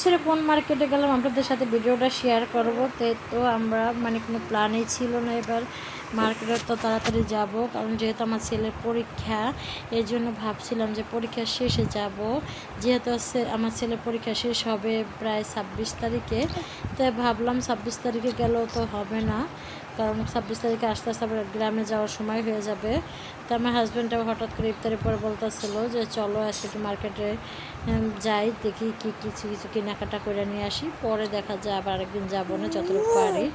ছেড়ে কোন মার্কেটে গেলাম, আপনাদের সাথে ভিডিওটা শেয়ার করব। তো তো আমরা মানে কোনো প্ল্যানই ছিল না এবার। মার্কেটে তো তাড়াতাড়ি যাব, কারণ যেহেতু আমার ছেলের পরীক্ষা এই জন্য ভাবছিলাম যে পরীক্ষা শেষে যাব। যেহেতু আমার ছেলের পরীক্ষা শেষ হবে প্রায় ছাব্বিশ তারিখে। তাই ভাবলাম ছাব্বিশ তারিখে গেলেও তো হবে না। কারণ ছাব্বিশ তারিখে আস্তে আস্তে আবার গ্রামে যাওয়ার সময় হয়ে যাবে। তো আমার হাজব্যান্ডটাও হঠাৎ করে ইফতারের পরে বলতেছিল যে, চলো আজকে একটু মার্কেটে যাই, দেখি কি, কিছু কিছু কেনাকাটা করে নিয়ে আসি। পরে দেখা যায় আবার আরেকদিন যাব না, যতটুকু পারি।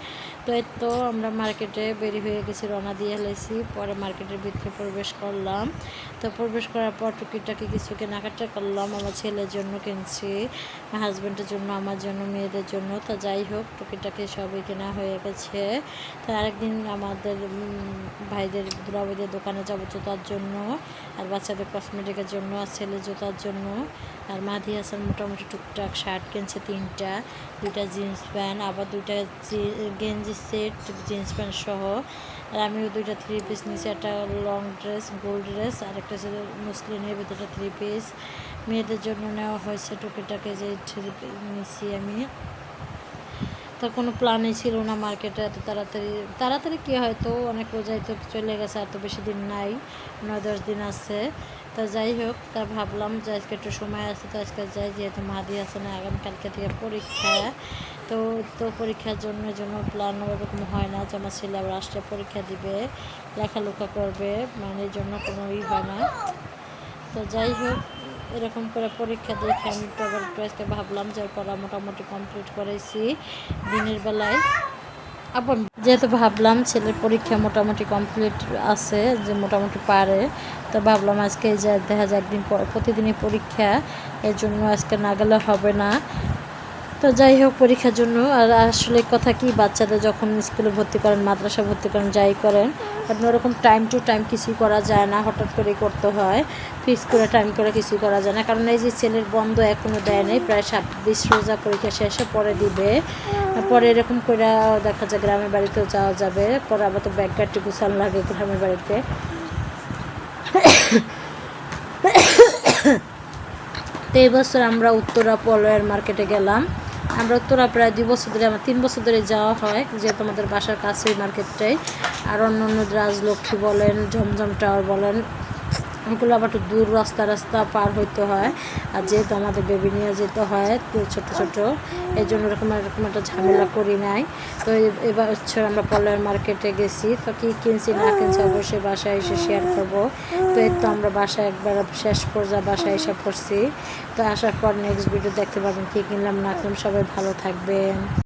তো এই তো আমরা মার্কেটে বেরি হয়ে গেছি, রওনা দিয়ে হেলেছি পরে মার্কেটের ভিতরে প্রবেশ করলাম। তো প্রবেশ করার পর টুকিটাকি কিছু কেনাকাটা করলাম, আমার ছেলের জন্য কিনছি হাজব্যান্ডের জন্য, আমার জন্য, মেয়েদের জন্য। তো যাই হোক, টুকিটাকি সবই কেনা হয়ে গেছে। তো আরেকদিন আমাদের ভাইদের দুরাবইদের দোকানে যাব জুতার জন্য, আর বাচ্চাদের কসমেটিকের জন্য, আর ছেলের জুতার জন্য। আর মাধি হাসান মোটামুটি টুকটাক শার্ট কিনছে তিনটা, দুইটা জিন্স প্যান্ট আবার দুইটা গেঞ্জি সেট, জিন্স প্যান্ট সহ। আর আমিও দুইটা থ্রি পিস নিয়েছি, একটা লং ড্রেস গোল্ড ড্রেস আর একটা ছিল মুসলিমের ভিতরে থ্রি পিস মেয়েদের জন্য নেওয়া হয়েছে টুকিটাকে যে থ্রি নিয়েছি আমি। তো কোনো প্ল্যানই ছিল না মার্কেটে, এত তাড়াতাড়ি। তাড়াতাড়ি কী হয়তো, অনেক রোজাই তো চলে গেছে, আর তো বেশি দিন নাই, নয় দশ দিন আছে। তা যাই হোক, তা ভাবলাম যে আজকে একটু সময় আছে, তো আজকে যাই, যেহেতু মাদি আছে না, আগামীকালকে থেকে পরীক্ষা। তো তো পরীক্ষার জন্য জন্য প্ল্যান ওরকম হয় না যে আমার ছেলে আবার আসলে পরীক্ষা দিবে, লেখালেখা করবে মানে এই জন্য কোনো ই হয় না। তো যাই হোক, এরকম করে পরীক্ষা দেখে আমি একটু আবার আজকে ভাবলাম যে পড়া মোটামুটি কমপ্লিট করেছি দিনের বেলায়। আবার যেহেতু ভাবলাম ছেলের পরীক্ষা মোটামুটি কমপ্লিট আছে, যে মোটামুটি পারে, তো ভাবলাম আজকে এই যে দেখা যায় একদিন পর, প্রতিদিনই পরীক্ষা, এর জন্য আজকে না গেলে হবে না। তো যাই হোক পরীক্ষার জন্য, আর আসলে কথা কি, বাচ্চাদের যখন স্কুলে ভর্তি করেন মাদ্রাসা ভর্তি করেন, যাই করেন কারণ ওরকম টাইম টু টাইম কিছুই করা যায় না, হঠাৎ করে করতে হয়। ফিক্স করে টাইম করে কিছুই করা যায় না, কারণ এই যে ছেলের বন্ধ এখনও দেয় নাই, প্রায় ছাব্বিশ রোজা পরীক্ষা শেষে পরে দিবে। পরে এরকম করে দেখা যায় গ্রামের বাড়িতেও যাওয়া যাবে, পরে আবার তো ব্যাগ গাড়ি গুছানো লাগে গ্রামের বাড়িতে। তো এই বছর আমরা উত্তরা পলয়ের মার্কেটে গেলাম। আমরা উত্তরা প্রায় দুই বছর ধরে, আমার তিন বছর ধরে যাওয়া হয় যেহেতু আমাদের বাসার কাছে মার্কেটটাই আর অন্য অন্য রাজলক্ষ্মী বলেন ঝমঝম টাওয়ার বলেন ওগুলো আবার একটু দূর রাস্তা রাস্তা পার হইতে হয়। আর যেহেতু আমাদের বেবি নিয়ে যেতে হয় ছোট ছোট, এই জন্য এরকম এরকম একটা ঝামেলা করি নাই। তো এবার হচ্ছে আমরা পলয়ের মার্কেটে গেছি। তো কী কিনছি, না কিনছি অবশ্যই বাসায় এসে শেয়ার করব। তো এই তো আমরা বাসায় একবার শেষ পর্যায়ে বাসায় এসে পড়ছি। তো আসার পর নেক্সট ভিডিও দেখতে পাবেন কী কিনলাম, না কিনলাম। সবাই ভালো থাকবেন।